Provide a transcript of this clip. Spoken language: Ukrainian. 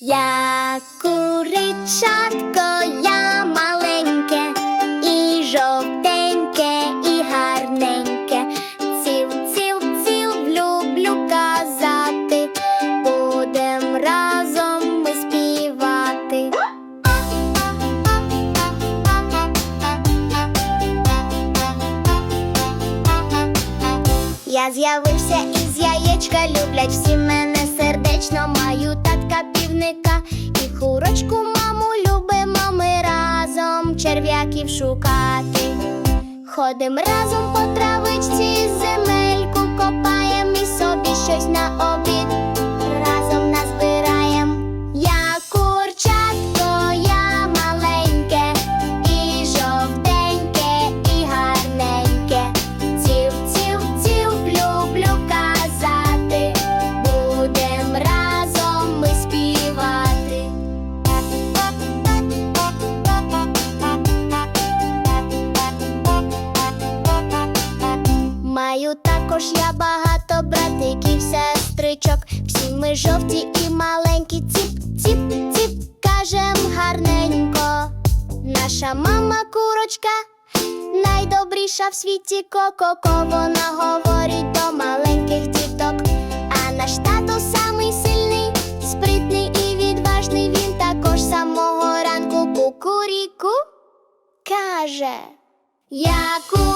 Я куричатко, я маленьке, і жовтеньке, і гарненьке. Ціл, ціл, ціл, люблю казати. Будем разом ми співати. Я з'явився із яєчка, люблять всі мене сердечно. Черв'яків шукати. Ходим разом по травичці, земельку копаєм і собі щось на також я багато братиків, сестричок. Всі ми жовті і маленькі. Ціп, ціп, ціп, кажем гарненько. Наша мама курочка найдобріша в світі ко-ко-ко Вона говорить до маленьких діток. А наш тато самий сильний, спритний і відважний. Він також самого ранку кукуріку каже. Я я